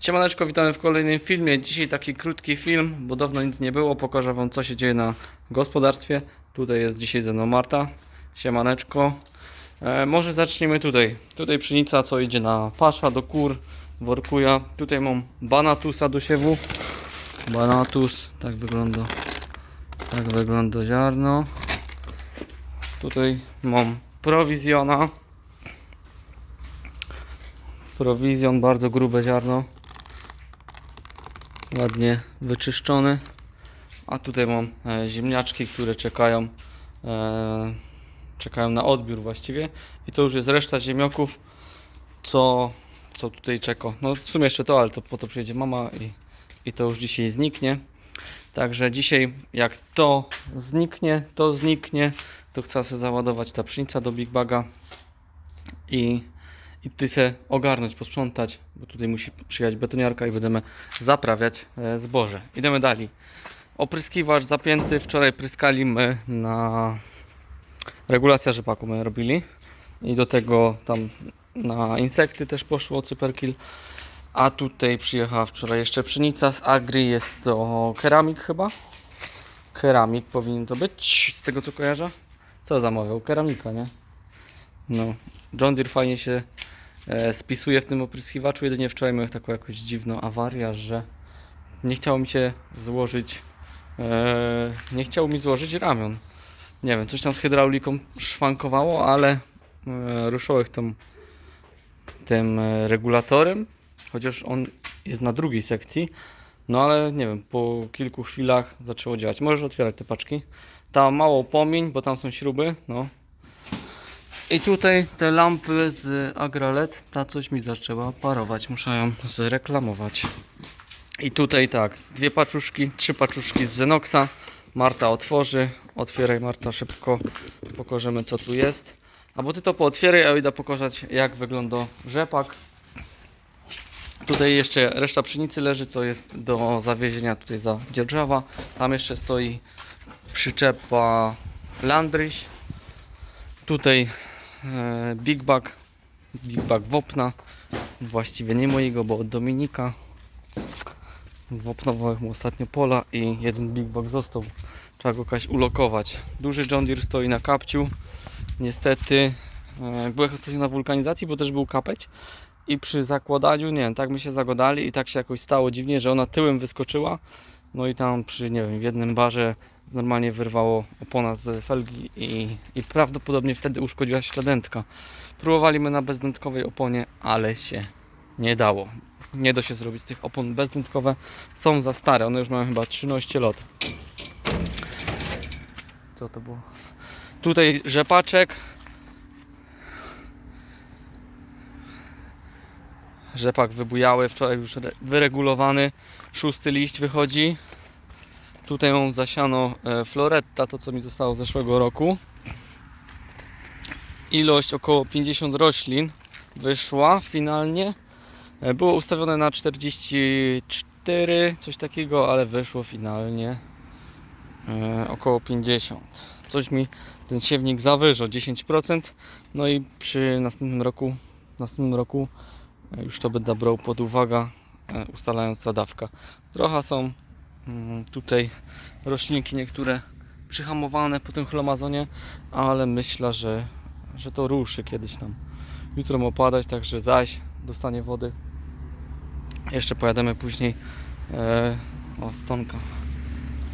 Siemaneczko, witamy w kolejnym filmie. Dzisiaj taki krótki film, bo dawno nic nie było. Pokażę Wam, co się dzieje na gospodarstwie. Tutaj jest dzisiaj ze mną Marta. Siemaneczko. E, może zacznijmy tutaj. Tutaj pszenica, co idzie na pasza, do kur, workuja. Tutaj mam banatusa do siewu. Banatus, tak wygląda. Tak wygląda ziarno. Tutaj mam prowizjona. Prowizjon, bardzo grube ziarno. Ładnie wyczyszczony. A tutaj mam e, ziemniaczki, które czekają e, czekają na odbiór właściwie. I to już jest reszta ziemniaków, co, co tutaj czeka. No w sumie jeszcze to, ale to po to przyjedzie mama i, i to już dzisiaj zniknie. Także dzisiaj jak to zniknie, to zniknie, to chcę sobie załadować ta pszenica do Big Baga i, i tutaj sobie ogarnąć, posprzątać, bo tutaj musi przyjechać betoniarka i będziemy zaprawiać e, zboże. Idziemy dalej. Opryskiwacz zapięty, wczoraj pryskaliśmy na regulacja rzepaku my robili i do tego tam na insekty też poszło cyperkil. A tutaj przyjechała wczoraj jeszcze pszenica z Agri, jest to keramik chyba. Keramik powinien to być, z tego co kojarzę. Co zamawiał? Keramika, nie? No, John Deere fajnie się e, spisuje w tym opryskiwaczu, jedynie wczoraj miałem taką jakąś dziwną awarię, że nie chciało mi się złożyć e, nie chciało mi złożyć ramion. Nie wiem, coś tam z hydrauliką szwankowało, ale e, ruszyłeś tą, tym e, regulatorem, chociaż on jest na drugiej sekcji. No ale nie wiem, po kilku chwilach zaczęło działać. Możesz otwierać te paczki. Ta mało płomień, bo tam są śruby, no. I tutaj te lampy z Agralet, ta coś mi zaczęła parować. Muszę ją zreklamować. I tutaj tak, dwie paczuszki, trzy paczuszki z Zenoxa. Marta otworzy. Otwieraj Marta szybko. Pokażemy co tu jest. Albo ty to pootwieraj, a idę pokazać jak wygląda rzepak. Tutaj jeszcze reszta pszenicy leży, co jest do zawiezienia tutaj za dzierżawa. Tam jeszcze stoi przyczepa Landryś. Tutaj Big Bag. Big Bag Wopna. Właściwie nie mojego, bo od Dominika. Wopnowałem mu ostatnio pola i jeden Big Bag został. Trzeba go jakaś ulokować. Duży John Deere stoi na kapciu. Niestety e, byłem ostatnio na wulkanizacji, bo też był kapeć. I przy zakładaniu, nie wiem, tak my się zagodali i tak się jakoś stało dziwnie, że ona tyłem wyskoczyła. No i tam przy, nie wiem, jednym barze normalnie wyrwało opona z felgi i, i prawdopodobnie wtedy uszkodziła się ta dętka. Próbowaliśmy na bezdętkowej oponie, ale się nie dało. Nie da się zrobić tych opon bezdętkowe. Są za stare, one już mają chyba 13 lat. Co to było? Tutaj rzepaczek. Rzepak wybujały, wczoraj już re- wyregulowany. Szósty liść wychodzi. Tutaj mam zasiano e, floretta, to co mi zostało z zeszłego roku. Ilość około 50 roślin wyszła finalnie. E, Było ustawione na 44, coś takiego, ale wyszło finalnie e, około 50. Coś mi ten siewnik zawyżał 10%. No i przy następnym roku, następnym roku już to będę brał pod uwagę, ustalając ta dawka. Trochę są tutaj roślinki niektóre przyhamowane po tym chlomazonie, ale myślę, że, że to ruszy kiedyś tam. Jutro ma padać, także zaś dostanie wody. Jeszcze pojadziemy później e, o stonka.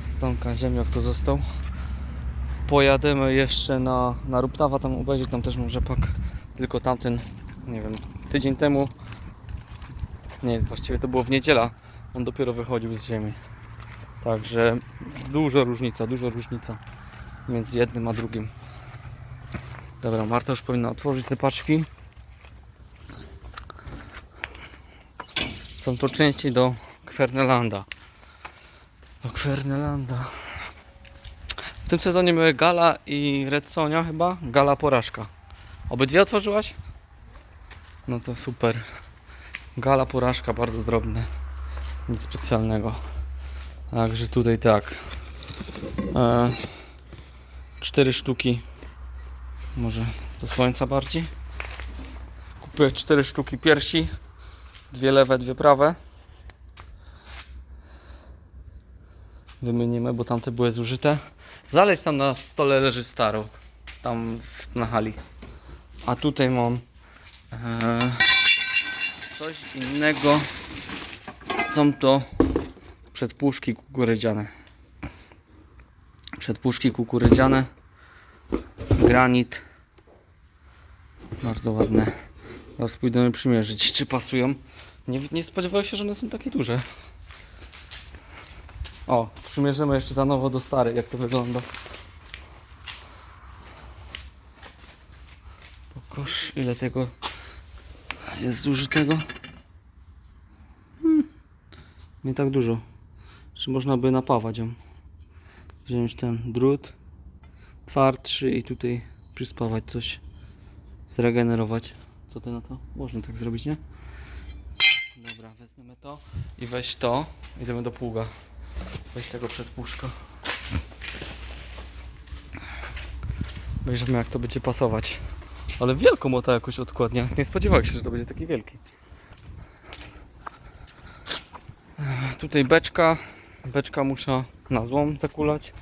Stonka ziemniak to został. Pojadziemy jeszcze na, na Ruptawa tam obejrzeć, tam też mam rzepak. Tylko tamten, nie wiem, tydzień temu. Nie, właściwie to było w niedziela. On dopiero wychodził z ziemi. Także duża różnica, duża różnica między jednym a drugim. Dobra, Marta już powinna otworzyć te paczki. Są to części do Kwernelanda. Do Kwernelanda. W tym sezonie były Gala i Red Sonia chyba. Gala porażka. Obydwie otworzyłaś? No to super. Gala porażka, bardzo drobne. Nic specjalnego. Także tutaj tak. E, cztery sztuki. Może do słońca bardziej. Kupię cztery sztuki piersi. Dwie lewe, dwie prawe. Wymienimy, bo tamte były zużyte. Zaleć tam na stole leży staro Tam na hali. A tutaj mam e, coś innego. Są to przedpuszki kukurydziane. Przedpuszki kukurydziane. Granit. Bardzo ładne. Zaraz pójdziemy przymierzyć, czy pasują. Nie, nie spodziewałem się, że one są takie duże. O, przymierzymy jeszcze ta nowo do starej, jak to wygląda. Pokaż, ile tego jest zużytego. Hmm, nie tak dużo. Czy można by napawać ją? Wziąć ten drut twardszy i tutaj przyspawać coś. Zregenerować. Co ty na to? Można tak zrobić, nie? Dobra, wezmę to i weź to. Idziemy do pługa. Weź tego przedpuszka. Obejrzymy jak to będzie pasować. Ale wielką ma to jakoś odkładnia. Nie spodziewałem się, że to będzie taki wielki. Tutaj beczka. Beczka muszę na złom zakulać.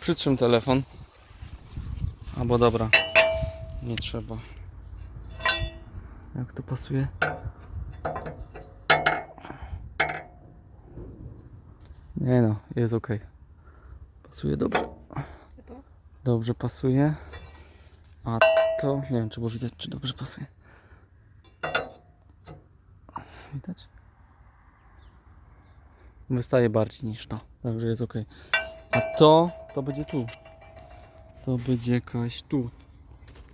Przytrzym telefon. Albo dobra. Nie trzeba. Jak to pasuje? Nie no, jest ok. Pasuje dobrze. Dobrze pasuje. A to nie wiem, czy było widać, czy dobrze pasuje. Widać? Wystaje bardziej niż to, także jest ok. A to, to będzie tu. To będzie jakaś tu.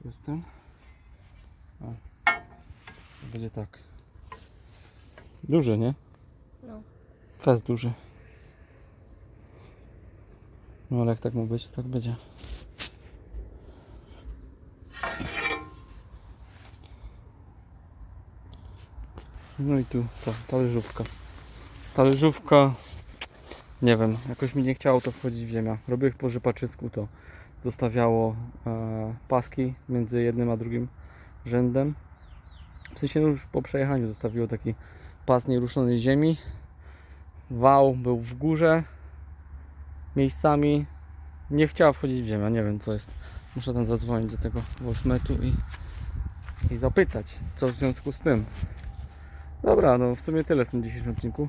Jestem. O. To będzie tak. Duży, nie? No. Fest duży. No ale jak tak ma być, to tak będzie. No i tu ta talerzówka. Talerzówka, nie wiem, jakoś mi nie chciało to wchodzić w ziemię. Robię po rzepaczysku to zostawiało e, paski między jednym a drugim rzędem. W sensie no już po przejechaniu zostawiło taki pas nieruszonej ziemi. Wał był w górze miejscami. Nie chciała wchodzić w ziemię, nie wiem co jest. Muszę tam zadzwonić do tego Wolfmetu i, i zapytać, co w związku z tym. Dobra, no w sumie tyle w tym dzisiejszym odcinku.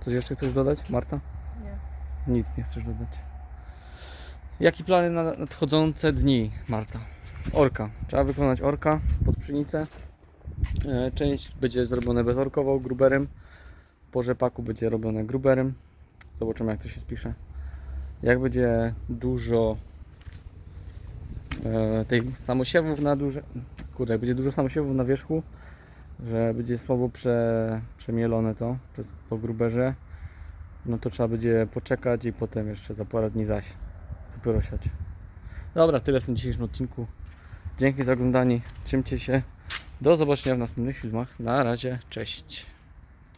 Coś jeszcze chcesz dodać, Marta? Nie. Nic nie chcesz dodać. Jakie plany na nadchodzące dni, Marta? Orka. Trzeba wykonać orka pod pszenicę. E, Część będzie zrobione bezorkowo, gruberem. Po rzepaku będzie robione gruberem. Zobaczymy jak to się spisze. Jak będzie dużo e, tych samosiewów na duże... Kurde, jak będzie dużo samosiewów na wierzchu, że będzie słabo prze, przemielone to przez, po gruberze, no to trzeba będzie poczekać i potem jeszcze za parę dni zaś dopiero siać. Dobra, tyle w tym dzisiejszym odcinku. Dzięki za oglądanie. Trzymcie się. Do zobaczenia w następnych filmach. Na razie. Cześć.